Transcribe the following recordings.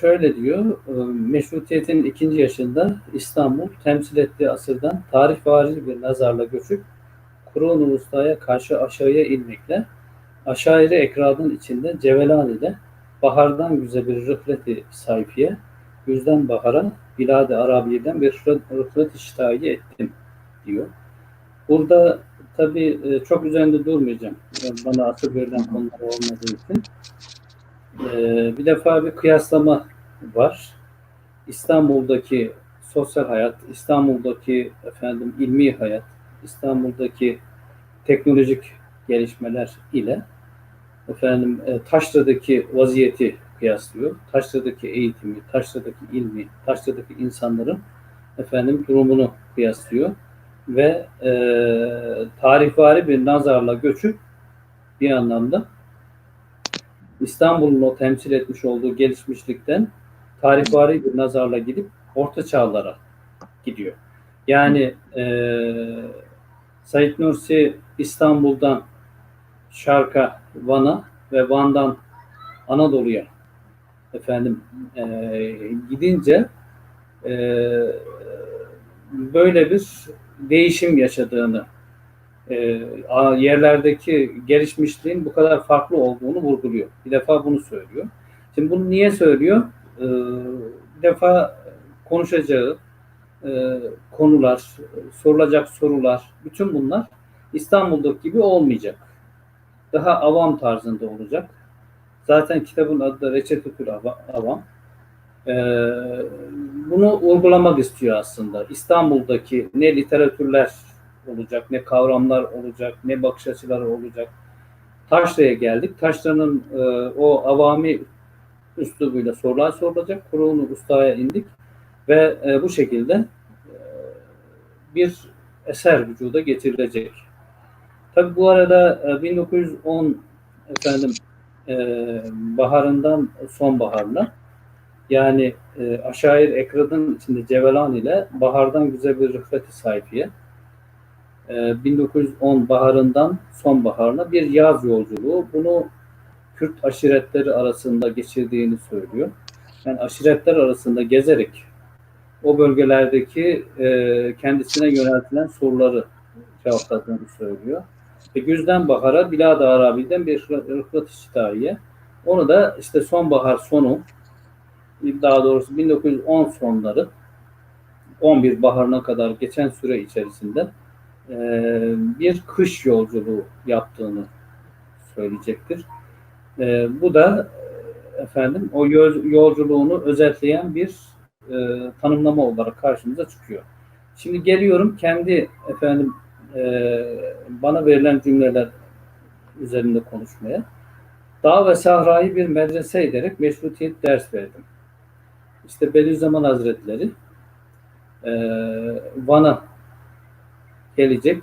şöyle diyor, e, meşrutiyetin ikinci yaşında İstanbul temsil ettiği asırdan tarihvari bir nazarla göçüp Kurun Ulus'taya karşı aşağıya inmekle aşağı ekradın içinde Cevelan ile bahardan güzel bir rıhleti sayfiye, yüzden bahara Bilad-ı Arabiye'den bir rıhlet iştahı ettim diyor. Burada tabii e, çok üzerinde durmayacağım. Bana asıl verilen konular olmadığı için. Ee, bir defa bir kıyaslama var. İstanbul'daki sosyal hayat, İstanbul'daki efendim ilmi hayat, İstanbul'daki teknolojik gelişmeler ile efendim e, Taşra'daki vaziyeti kıyaslıyor. Taşra'daki eğitimi, Taşra'daki ilmi, Taşra'daki insanların efendim durumunu kıyaslıyor ve e, tarihvari bir nazarla göçüp bir anlamda İstanbul'un o temsil etmiş olduğu gelişmişlikten tarihvari bir nazarla gidip orta çağlara gidiyor. Yani e, Said Nursi İstanbul'dan Şark'a, Van'a ve Van'dan Anadolu'ya efendim e, gidince e, böyle bir değişim yaşadığını yerlerdeki gelişmişliğin bu kadar farklı olduğunu vurguluyor. Bir defa bunu söylüyor. Şimdi bunu niye söylüyor? E, bir defa konuşacağı e, konular, sorulacak sorular, bütün bunlar İstanbul'daki gibi olmayacak. Daha avam tarzında olacak. Zaten kitabın adı da Reçetetül Avam. Bunu uygulamak istiyor aslında. İstanbul'daki ne literatürler olacak, ne kavramlar olacak, ne bakış açıları olacak. Taşra'ya geldik. Taşra'nın e, o avami üslubuyla sorular sorulacak. Kurulu ustaya indik ve e, bu şekilde e, bir eser vücuda getirilecek. Tabi bu arada e, 1910 efendim e, baharından sonbaharla yani e, aşair ekradın içinde Cevelan ile bahardan güzel bir rıfleti sayfiye 1910 ee, baharından sonbaharına bir yaz yolculuğu. Bunu Kürt aşiretleri arasında geçirdiğini söylüyor. Yani aşiretler arasında gezerek o bölgelerdeki e, kendisine yöneltilen soruları cevapladığını söylüyor. Ve güzden bahara Bilad-ı Arabi'den bir rıhlat iştihaiye. Onu da işte sonbahar sonu daha doğrusu 1910 sonları 11 baharına kadar geçen süre içerisinde e, bir kış yolculuğu yaptığını söyleyecektir. E, bu da e, efendim o yolculuğunu özetleyen bir e, tanımlama olarak karşımıza çıkıyor. Şimdi geliyorum kendi efendim e, bana verilen cümleler üzerinde konuşmaya. Dağ ve sahrayı bir medrese ederek meşrutiyet ders verdim. İşte Bediüzzaman Hazretleri e, Van'a gelecek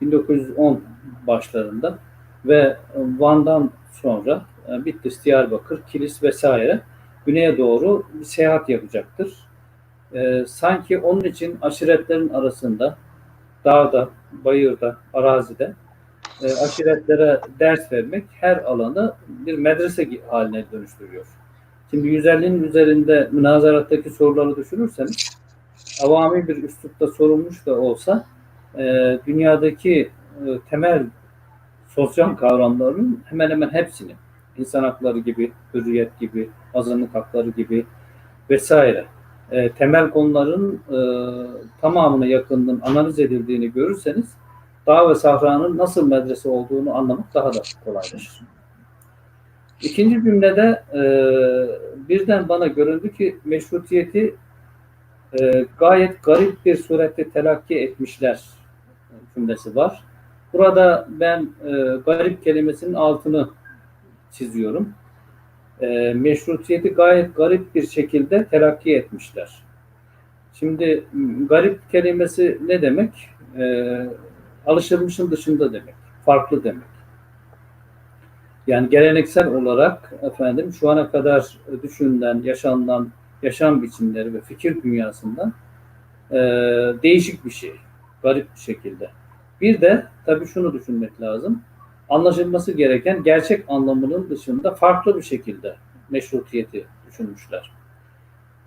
1910 başlarında ve Van'dan sonra e, Bitlis, Diyarbakır, Kilis vesaire güneye doğru bir seyahat yapacaktır. E, sanki onun için aşiretlerin arasında dağda, bayırda, arazide e, aşiretlere ders vermek her alanı bir medrese haline dönüştürüyor. Şimdi 150'nin üzerinde münazarattaki soruları düşünürseniz avami bir üslupta sorulmuş da olsa e, dünyadaki e, temel sosyal kavramların hemen hemen hepsini insan hakları gibi, hürriyet gibi, azınlık hakları gibi vesaire e, temel konuların e, tamamına yakınının analiz edildiğini görürseniz Dağ ve Sahra'nın nasıl medrese olduğunu anlamak daha da kolaylaşır. İkinci cümlede e, birden bana göründü ki meşrutiyeti e, gayet garip bir surette telakki etmişler cümlesi var. Burada ben e, garip kelimesinin altını çiziyorum. E, meşrutiyeti gayet garip bir şekilde telakki etmişler. Şimdi garip kelimesi ne demek? E, alışılmışın dışında demek. Farklı demek. Yani geleneksel olarak efendim şu ana kadar düşünülen, yaşanılan yaşam biçimleri ve fikir dünyasından e, değişik bir şey. Garip bir şekilde. Bir de tabii şunu düşünmek lazım. Anlaşılması gereken gerçek anlamının dışında farklı bir şekilde meşrutiyeti düşünmüşler.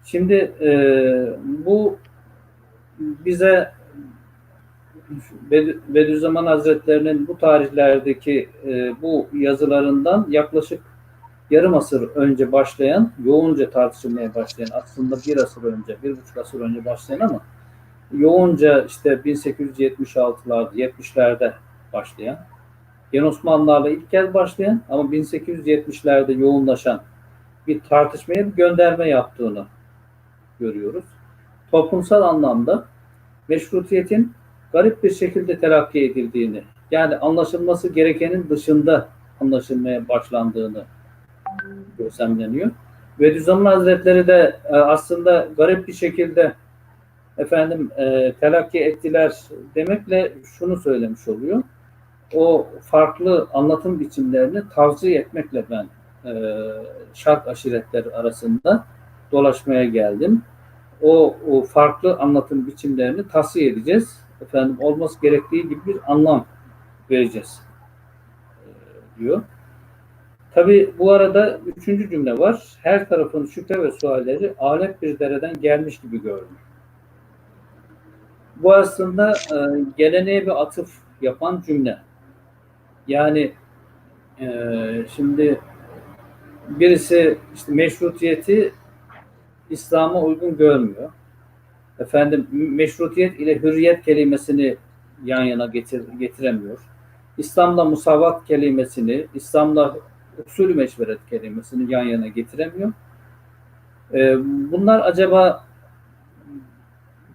Şimdi e, bu bize Bedi- Bediüzzaman Hazretlerinin bu tarihlerdeki e, bu yazılarından yaklaşık yarım asır önce başlayan, yoğunca tartışılmaya başlayan, aslında bir asır önce, bir buçuk asır önce başlayan ama yoğunca işte 1876'larda, 70'lerde başlayan, Yeni Osmanlılarla ilk kez başlayan ama 1870'lerde yoğunlaşan bir tartışmaya bir gönderme yaptığını görüyoruz. Toplumsal anlamda meşrutiyetin garip bir şekilde telakki edildiğini, yani anlaşılması gerekenin dışında anlaşılmaya başlandığını gözlemleniyor. Ve Düzzaman Hazretleri de e, aslında garip bir şekilde efendim e, telakki ettiler demekle şunu söylemiş oluyor. O farklı anlatım biçimlerini tavsiye etmekle ben e, şark aşiretleri arasında dolaşmaya geldim. O, o farklı anlatım biçimlerini tavsiye edeceğiz. Efendim olması gerektiği gibi bir anlam vereceğiz e, diyor. Tabi bu arada üçüncü cümle var. Her tarafın şüphe ve sualleri alet bir dereden gelmiş gibi görünür. Bu aslında e, geleneğe bir atıf yapan cümle. Yani e, şimdi birisi işte meşrutiyeti İslam'a uygun görmüyor. Efendim meşrutiyet ile hürriyet kelimesini yan yana getir, getiremiyor. İslam'la musavat kelimesini, İslam'la usulü meşveret kelimesini yan yana getiremiyor. Ee, bunlar acaba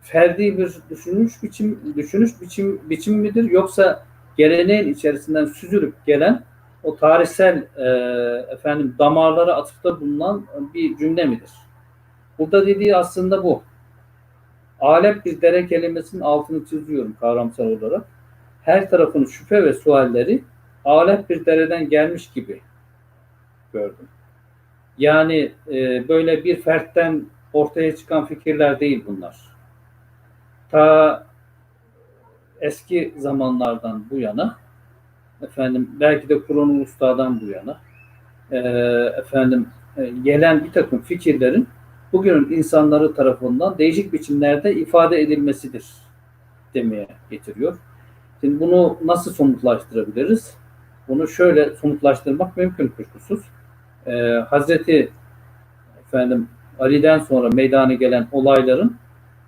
ferdi bir düşünüş biçim düşünüş biçim biçim midir yoksa geleneğin içerisinden süzülüp gelen o tarihsel e, efendim damarlara atıfta bulunan bir cümle midir? Burada dediği aslında bu. Alep bir dere kelimesinin altını çiziyorum kavramsal olarak. Her tarafın şüphe ve sualleri alep bir dereden gelmiş gibi gördüm. Yani e, böyle bir fertten ortaya çıkan fikirler değil bunlar. Ta eski zamanlardan bu yana efendim belki de Kur'an Usta'dan bu yana e, efendim e, gelen bir takım fikirlerin bugünün insanları tarafından değişik biçimlerde ifade edilmesidir demeye getiriyor. Şimdi bunu nasıl somutlaştırabiliriz? Bunu şöyle somutlaştırmak mümkün kuşkusuz. Ee, Hazreti efendim Ali'den sonra meydana gelen olayların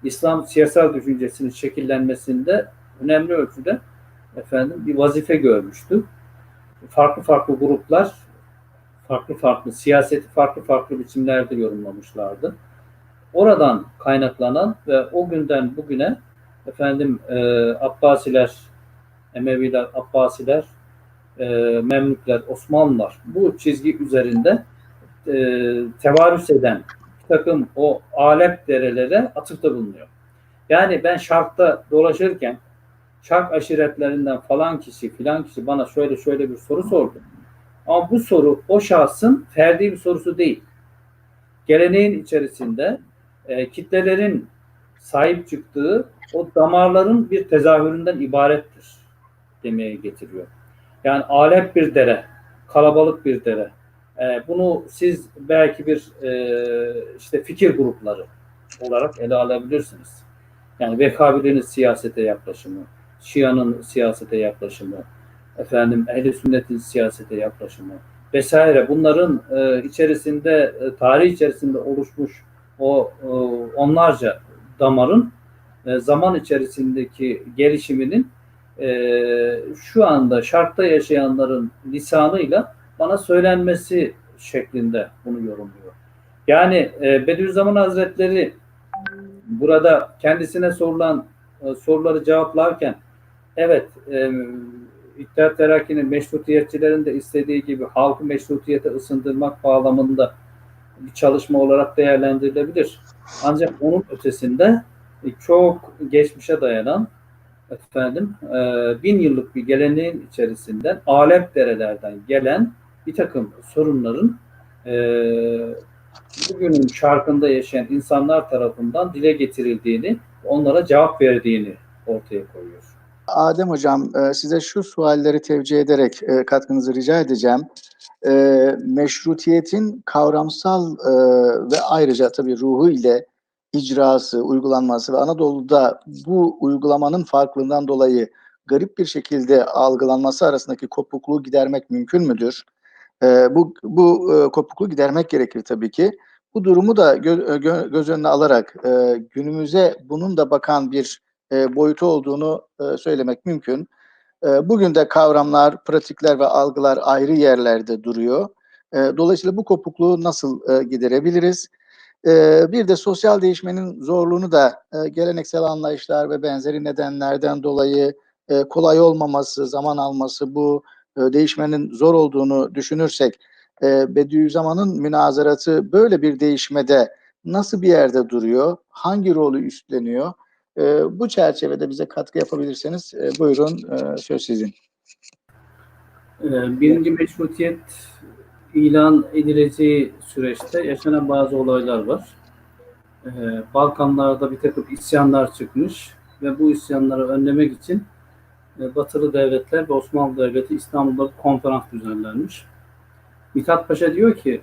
İslam siyasal düşüncesinin şekillenmesinde önemli ölçüde efendim bir vazife görmüştü. Farklı farklı gruplar farklı farklı siyaseti farklı farklı biçimlerde yorumlamışlardı. Oradan kaynaklanan ve o günden bugüne efendim e, Abbasiler, Emeviler, Abbasiler, e, Memlükler, Osmanlılar bu çizgi üzerinde e, tevarüs eden takım o alep derelere atıfta bulunuyor. Yani ben şarkta dolaşırken şark aşiretlerinden falan kişi filan kişi bana şöyle şöyle bir soru sordu. Ama bu soru o şahsın ferdi bir sorusu değil. Geleneğin içerisinde e, kitlelerin sahip çıktığı o damarların bir tezahüründen ibarettir demeye getiriyor. Yani alep bir dere, kalabalık bir dere. E, bunu siz belki bir e, işte fikir grupları olarak ele alabilirsiniz. Yani Vehhabiliğin siyasete yaklaşımı, Şia'nın siyasete yaklaşımı, efendim ehli sünnetin siyasete yaklaşımı vesaire bunların e, içerisinde e, tarih içerisinde oluşmuş o e, onlarca damarın e, zaman içerisindeki gelişiminin e, şu anda şartta yaşayanların lisanıyla bana söylenmesi şeklinde bunu yorumluyor. Yani e, Bediüzzaman Hazretleri burada kendisine sorulan e, soruları cevaplarken evet e, İttihat Terakki'nin meşrutiyetçilerin de istediği gibi halkı meşrutiyete ısındırmak bağlamında bir çalışma olarak değerlendirilebilir. Ancak onun ötesinde çok geçmişe dayanan efendim e, bin yıllık bir geleneğin içerisinden alep derelerden gelen bir takım sorunların e, bugünün şarkında yaşayan insanlar tarafından dile getirildiğini, onlara cevap verdiğini ortaya koyuyor. Adem Hocam e, size şu sualleri tevcih ederek e, katkınızı rica edeceğim. E, meşrutiyetin kavramsal ve ayrıca tabii ruhu ile icrası, uygulanması ve Anadolu'da bu uygulamanın farklılığından dolayı garip bir şekilde algılanması arasındaki kopukluğu gidermek mümkün müdür? Bu, bu kopukluğu gidermek gerekir tabii ki. Bu durumu da gö, gö, göz önüne alarak günümüze bunun da bakan bir e, boyutu olduğunu e, söylemek mümkün. E, bugün de kavramlar, pratikler ve algılar ayrı yerlerde duruyor. E, dolayısıyla bu kopukluğu nasıl e, giderebiliriz? E, bir de sosyal değişmenin zorluğunu da e, geleneksel anlayışlar ve benzeri nedenlerden dolayı e, kolay olmaması, zaman alması, bu e, değişmenin zor olduğunu düşünürsek, e, Bediüzzaman'ın münazaratı böyle bir değişmede nasıl bir yerde duruyor, hangi rolü üstleniyor? E, bu çerçevede bize katkı yapabilirseniz e, buyurun e, söz sizin. Birinci meşrutiyet ilan edileceği süreçte yaşanan bazı olaylar var. Balkanlarda bir takım isyanlar çıkmış ve bu isyanları önlemek için e, Batılı devletler ve Osmanlı Devleti İstanbul'da bir konferans düzenlenmiş. Mithat Paşa diyor ki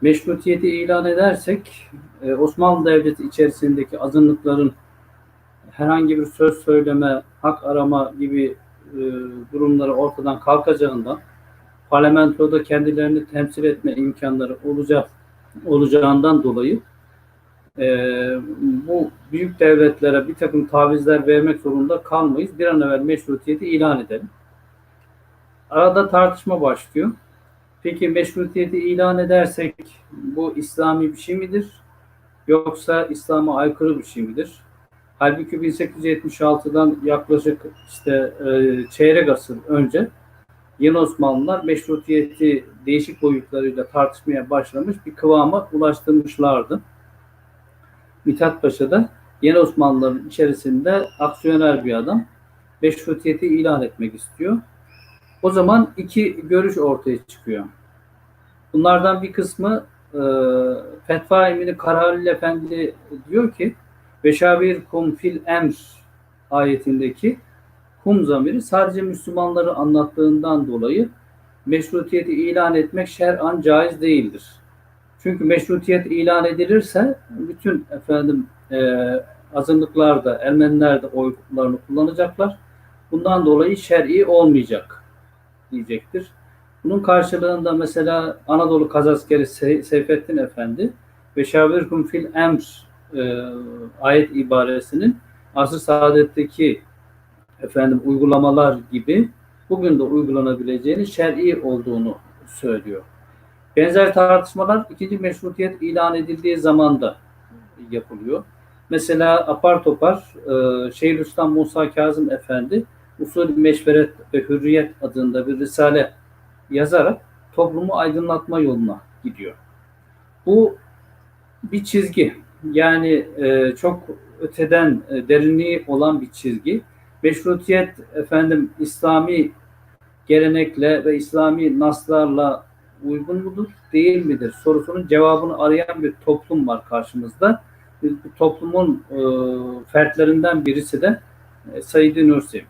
meşrutiyeti ilan edersek e, Osmanlı Devleti içerisindeki azınlıkların herhangi bir söz söyleme, hak arama gibi e, durumları ortadan kalkacağından parlamentoda kendilerini temsil etme imkanları olacak olacağından dolayı e, bu büyük devletlere bir takım tavizler vermek zorunda kalmayız. Bir an evvel meşrutiyeti ilan edelim. Arada tartışma başlıyor. Peki meşrutiyeti ilan edersek bu İslami bir şey midir? Yoksa İslam'a aykırı bir şey midir? Halbuki 1876'dan yaklaşık işte e, çeyrek asır önce Yeni Osmanlılar meşrutiyeti değişik boyutlarıyla tartışmaya başlamış bir kıvama ulaştırmışlardı. Mithat Paşa da Yeni Osmanlıların içerisinde aksiyoner bir adam. Meşrutiyeti ilan etmek istiyor. O zaman iki görüş ortaya çıkıyor. Bunlardan bir kısmı e, Fetva Emini Karahalil Efendi diyor ki Beşavir kum fil emr ayetindeki kum zamiri sadece Müslümanları anlattığından dolayı meşrutiyeti ilan etmek şer'an caiz değildir. Çünkü meşrutiyet ilan edilirse bütün efendim e, azınlıklar da Ermeniler de oylarını kullanacaklar. Bundan dolayı şer'i olmayacak diyecektir. Bunun karşılığında mesela Anadolu Kazaskeri Seyfettin Efendi Beşavirkum fil emr e, ayet ibaresinin asr saadetteki efendim uygulamalar gibi bugün de uygulanabileceğini şer'i olduğunu söylüyor. Benzer tartışmalar ikinci meşrutiyet ilan edildiği zaman da yapılıyor. Mesela apar topar e, Şeyhülislam Musa Kazım Efendi Usul Meşveret ve Hürriyet adında bir risale yazarak toplumu aydınlatma yoluna gidiyor. Bu bir çizgi yani e, çok öteden e, derinliği olan bir çizgi. Meşrutiyet efendim İslami gelenekle ve İslami naslarla uygun mudur, değil midir sorusunun cevabını arayan bir toplum var karşımızda. Bu toplumun e, fertlerinden birisi de e, Said Nursi.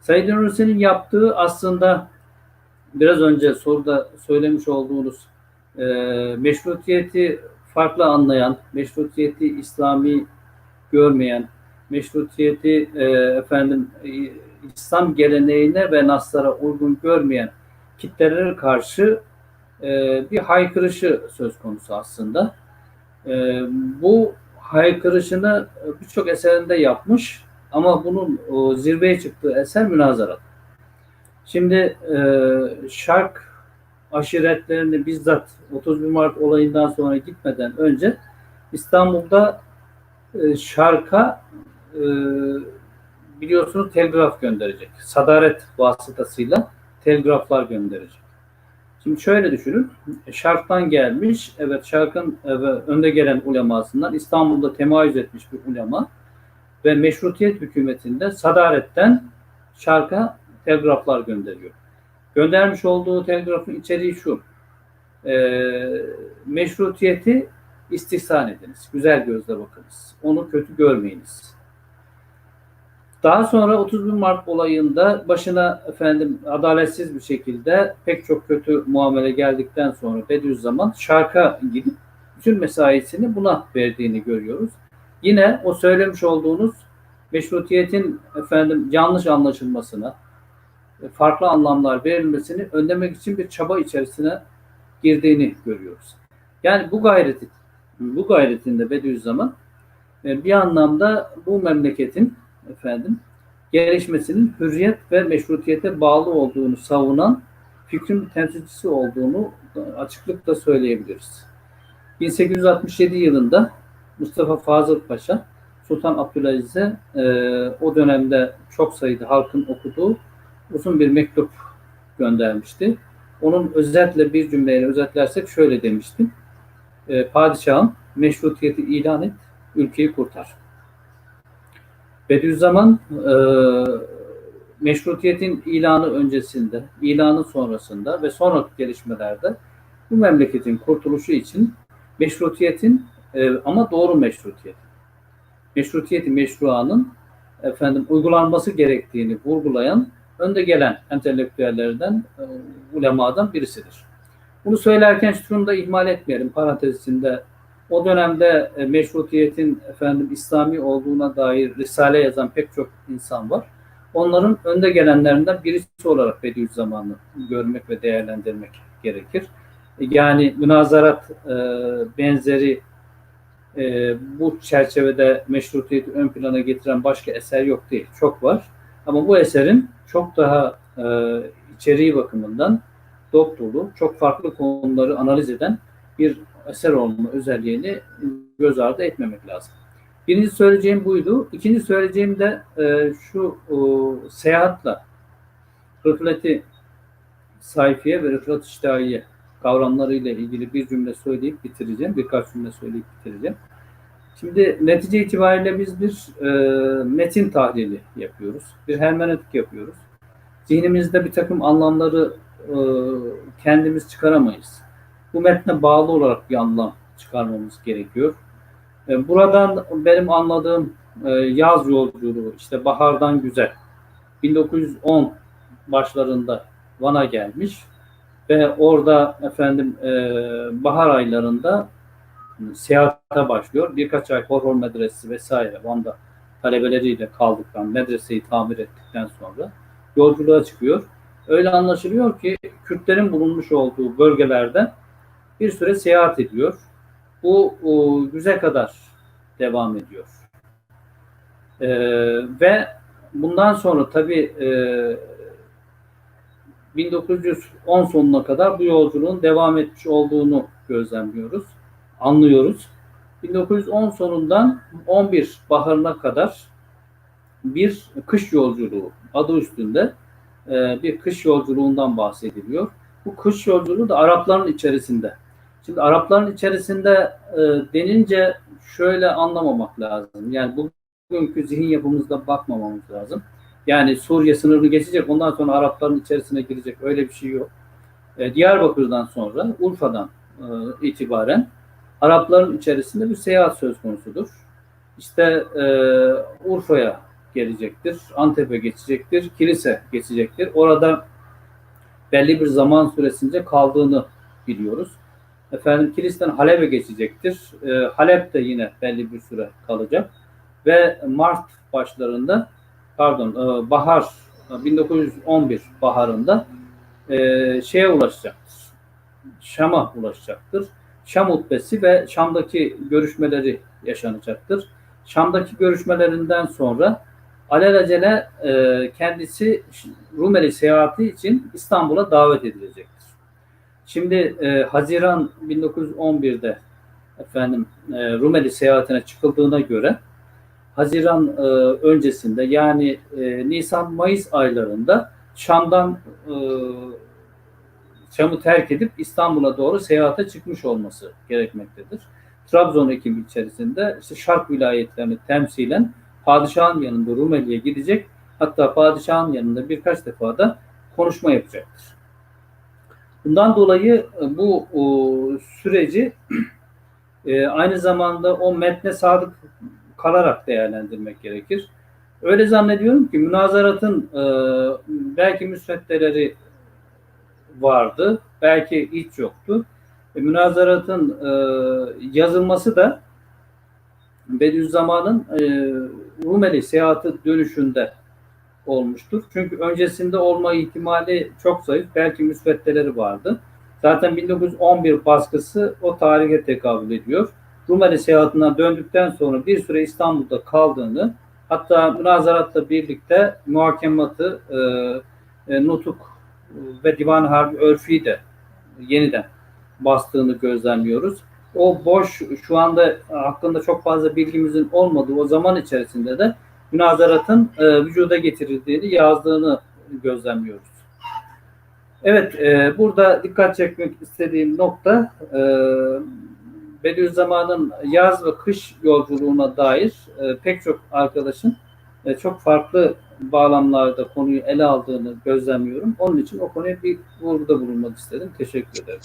Said Nursi'nin yaptığı aslında biraz önce soruda söylemiş olduğunuz e, meşrutiyeti farklı anlayan, meşrutiyeti İslami görmeyen, meşrutiyeti e, efendim e, İslam geleneğine ve naslara uygun görmeyen kitlelere karşı e, bir haykırışı söz konusu aslında. E, bu haykırışını birçok eserinde yapmış ama bunun o, zirveye çıktığı eser münazarat. Şimdi e, şark aşiretlerini bizzat 31 Mart olayından sonra gitmeden önce İstanbul'da e, Şark'a e, biliyorsunuz telgraf gönderecek. Sadaret vasıtasıyla telgraflar gönderecek. Şimdi şöyle düşünün. Şark'tan gelmiş, evet Şark'ın e, önde gelen ulemasından İstanbul'da temayüz etmiş bir ulema ve meşrutiyet hükümetinde Sadaret'ten Şark'a telgraflar gönderiyor. Göndermiş olduğu telgrafın içeriği şu. E, meşrutiyeti istihsan ediniz. Güzel gözle bakınız. Onu kötü görmeyiniz. Daha sonra 31 Mart olayında başına efendim adaletsiz bir şekilde pek çok kötü muamele geldikten sonra Bediüzzaman şarka gidip bütün mesaisini buna verdiğini görüyoruz. Yine o söylemiş olduğunuz meşrutiyetin efendim yanlış anlaşılmasına, farklı anlamlar verilmesini önlemek için bir çaba içerisine girdiğini görüyoruz. Yani bu gayreti, bu gayretinde Bediüzzaman e, bir anlamda bu memleketin efendim gelişmesinin hürriyet ve meşrutiyete bağlı olduğunu savunan fikrin temsilcisi olduğunu açıklıkla söyleyebiliriz. 1867 yılında Mustafa Fazıl Paşa Sultan Abdülaziz'e e, o dönemde çok sayıda halkın okuduğu uzun bir mektup göndermişti. Onun özetle bir cümleyle özetlersek şöyle demişti. E, padişahım meşrutiyeti ilan et, ülkeyi kurtar. Bediüzzaman e, meşrutiyetin ilanı öncesinde, ilanı sonrasında ve sonraki gelişmelerde bu memleketin kurtuluşu için meşrutiyetin e, ama doğru meşrutiyet. Meşrutiyeti meşruanın efendim uygulanması gerektiğini vurgulayan önde gelen entelektüellerden, e, ulemadan birisidir. Bunu söylerken şunu da ihmal etmeyelim parantez içinde. O dönemde e, meşrutiyetin efendim İslami olduğuna dair risale yazan pek çok insan var. Onların önde gelenlerinden birisi olarak Bediüzzaman'ı görmek ve değerlendirmek gerekir. Yani münazarat e, benzeri e, bu çerçevede meşrutiyeti ön plana getiren başka eser yok değil. Çok var. Ama bu eserin çok daha e, içeriği bakımından dop çok farklı konuları analiz eden bir eser olma özelliğini göz ardı etmemek lazım. Birinci söyleyeceğim buydu. İkinci söyleyeceğim de e, şu o, seyahatla rıfleti sayfiye ve rıflet iştahiye kavramlarıyla ilgili bir cümle söyleyip bitireceğim. Birkaç cümle söyleyip bitireceğim. Şimdi netice itibariyle biz bir e, metin tahlili yapıyoruz. Bir hermeneutik yapıyoruz. Zihnimizde bir takım anlamları e, kendimiz çıkaramayız. Bu metne bağlı olarak bir anlam çıkarmamız gerekiyor. E, buradan benim anladığım e, yaz yolculuğu, işte bahardan güzel. 1910 başlarında Van'a gelmiş ve orada efendim e, bahar aylarında seyahate başlıyor. Birkaç ay Horhor Medresesi vesaire Van'da talebeleriyle kaldıktan, medreseyi tamir ettikten sonra yolculuğa çıkıyor. Öyle anlaşılıyor ki Kürtlerin bulunmuş olduğu bölgelerde bir süre seyahat ediyor. Bu o, güze kadar devam ediyor. Ee, ve bundan sonra tabii e, 1910 sonuna kadar bu yolculuğun devam etmiş olduğunu gözlemliyoruz, anlıyoruz. 1910 sonundan 11 baharına kadar bir kış yolculuğu adı üstünde e, bir kış yolculuğundan bahsediliyor. Bu kış yolculuğu da Arapların içerisinde. Şimdi Arapların içerisinde e, denince şöyle anlamamak lazım. Yani bugünkü zihin yapımızda bakmamamız lazım. Yani Suriye sınırını geçecek ondan sonra Arapların içerisine girecek öyle bir şey yok. E, Diyarbakır'dan sonra Urfa'dan e, itibaren Arapların içerisinde bir seyahat söz konusudur. İşte e, Urfa'ya gelecektir, Antep'e geçecektir, Kilis'e geçecektir. Orada belli bir zaman süresince kaldığını biliyoruz. Efendim Kilis'ten Halep'e geçecektir. E, Halep de yine belli bir süre kalacak. Ve Mart başlarında pardon e, bahar 1911 baharında e, şeye ulaşacaktır. Şam'a ulaşacaktır. Şam hutbesi ve Şam'daki görüşmeleri yaşanacaktır. Şam'daki görüşmelerinden sonra alelacele e, kendisi Rumeli seyahati için İstanbul'a davet edilecektir. Şimdi e, Haziran 1911'de efendim e, Rumeli seyahatine çıkıldığına göre Haziran e, öncesinde yani e, Nisan-Mayıs aylarında Şam'dan e, Şam'ı terk edip İstanbul'a doğru seyahate çıkmış olması gerekmektedir. Trabzon ekibi içerisinde işte Şark vilayetlerini temsilen padişahın yanında Rumeli'ye gidecek. Hatta padişahın yanında birkaç defa da konuşma yapacaktır. Bundan dolayı bu o, süreci e, aynı zamanda o metne sadık kalarak değerlendirmek gerekir. Öyle zannediyorum ki münazaratın e, belki müsveddeleri vardı, belki hiç yoktu. E, münazaratın e, yazılması da Bediüzzaman'ın e, Rumeli seyahati dönüşünde olmuştur. Çünkü öncesinde olma ihtimali çok zayıf. Belki müsveddeleri vardı. Zaten 1911 baskısı o tarihe tekabül ediyor. Rumeli seyahatinden döndükten sonra bir süre İstanbul'da kaldığını, hatta münazaratla birlikte muhakematı, e, e, nutuk ve divan harbi örfi de yeniden bastığını gözlemliyoruz. O boş, şu anda hakkında çok fazla bilgimizin olmadığı o zaman içerisinde de münazaratın e, vücuda getirildiğini, yazdığını gözlemliyoruz. Evet, e, burada dikkat çekmek istediğim nokta e, Bediüzzaman'ın yaz ve kış yolculuğuna dair e, pek çok arkadaşın e, çok farklı bağlamlarda konuyu ele aldığını gözlemliyorum. Onun için o konuya bir vurguda bulunmak istedim. Teşekkür ederim.